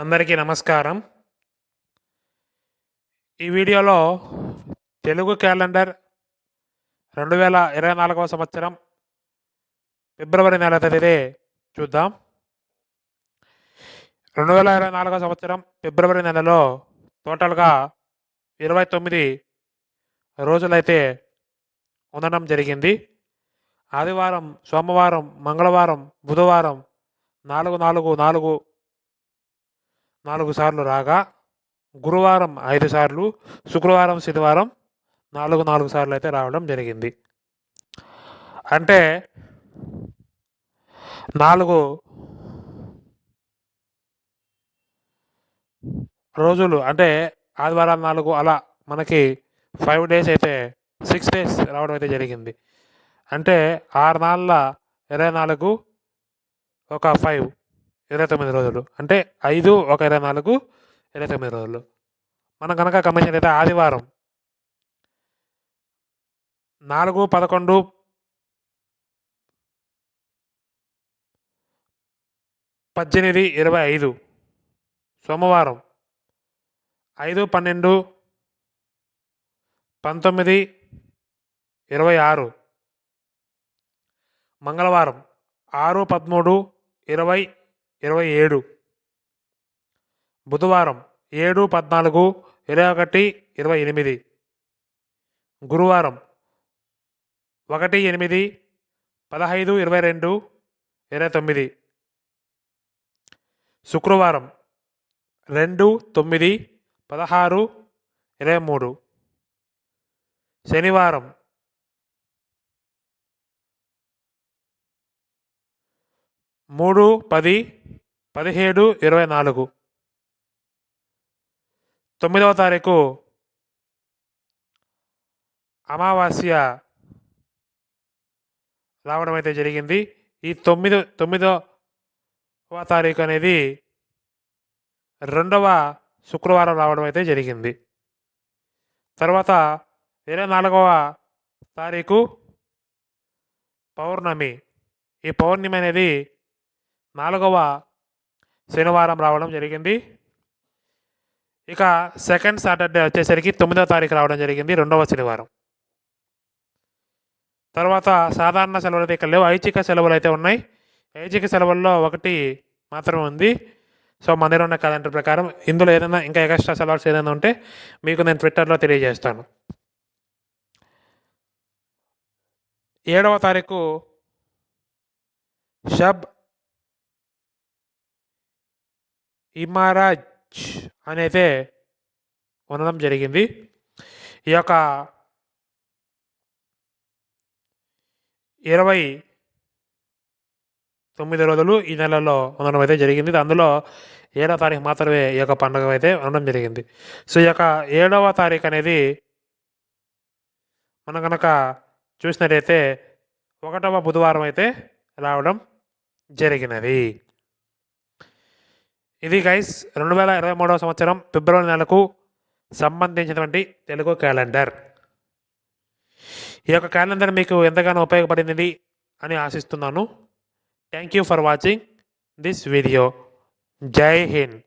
అందరికీ నమస్కారం. ఈ వీడియోలో తెలుగు క్యాలెండర్ రెండు వేల ఇరవై నాలుగవ సంవత్సరం ఫిబ్రవరి నెల తేదీ చూద్దాం. రెండు వేల ఇరవై నాలుగవ సంవత్సరం ఫిబ్రవరి నెలలో టోటల్గా ఇరవై తొమ్మిది రోజులైతే ఉండడం జరిగింది. ఆదివారం సోమవారం మంగళవారం బుధవారం నాలుగు నాలుగు నాలుగు నాలుగు సార్లు రాగా గురువారం ఐదు సార్లు శుక్రవారం శనివారం నాలుగు నాలుగు సార్లు అయితే రావడం జరిగింది. అంటే నాలుగు రోజులు అంటే ఆదివారం నాలుగు అలా మనకి ఫైవ్ డేస్ అయితే సిక్స్ డేస్ రావడం అయితే జరిగింది. అంటే ఆరు నాళ్ళ ఇరవై నాలుగు ఒక ఫైవ్ ఇరవై తొమ్మిది రోజులు. అంటే ఐదు ఒక ఇరవై నాలుగు ఇరవై తొమ్మిది రోజులు. మనం కనుక గమనించినట్లయితే ఆదివారం నాలుగు పదకొండు పద్దెనిమిది ఇరవై ఐదు. సోమవారం ఐదు పన్నెండు పంతొమ్మిది ఇరవై ఆరు. మంగళవారం ఆరు పదమూడు ఇరవై ఇరవై ఏడు. బుధవారం ఏడు పద్నాలుగు ఇరవై ఒకటి ఇరవై ఎనిమిది. గురువారం ఒకటి ఎనిమిది పదహైదు ఇరవై రెండు ఇరవై తొమ్మిది. శుక్రవారం రెండు తొమ్మిది పదహారు ఇరవై మూడు. శనివారం మూడు పది పదిహేడు ఇరవై నాలుగు. తొమ్మిదవ తారీఖు అమావాస్య రావడం అయితే జరిగింది. ఈ తొమ్మిది తొమ్మిదవ తారీఖు అనేది రెండవ శుక్రవారం రావడం అయితే జరిగింది. తర్వాత ఇరవై నాలుగవ తారీఖు పౌర్ణమి. ఈ పౌర్ణమి అనేది నాలుగవ శనివారం రావడం జరిగింది. ఇక సెకండ్ సాటర్డే వచ్చేసరికి తొమ్మిదో తారీఖు రావడం జరిగింది రెండవ శనివారం. తర్వాత సాధారణ సెలవులు అయితే ఇక్కడ లేవు ఐచ్ఛిక సెలవులు అయితే ఉన్నాయి. ఐచ్ఛిక సెలవుల్లో ఒకటి మాత్రమే ఉంది. సో మందిరం ఉన్న క్యాలెండర్ ప్రకారం ఇందులో ఏదైనా ఇంకా ఎక్స్ట్రా సెలవులు ఏదైనా ఉంటే మీకు నేను ట్విట్టర్లో తెలియజేస్తాను. ఏడవ తారీఖు షబ్ ఇమారాజ్ అనేది ఉండడం జరిగింది. ఈ యొక్క ఇరవై తొమ్మిది రోజులు ఈ నెలలో ఉండడం అయితే జరిగింది. అందులో ఏడవ తారీఖు మాత్రమే ఈ యొక్క పండుగ అయితే ఉండడం జరిగింది. సో ఈ యొక్క ఏడవ తారీఖు అనేది మనం కనుక చూసినట్టయితే ఒకటవ బుధవారం అయితే రావడం జరిగినది. ఇది గైస్ రెండు వేల ఇరవై మూడవ సంవత్సరం ఫిబ్రవరి నెలకు సంబంధించినటువంటి తెలుగు క్యాలెండర్ ఈ యొక్క క్యాలెండర్ మీకు ఎంతగానో ఉపయోగపడింది అని ఆశిస్తున్నాను. Thank you for watching this video Jai Hind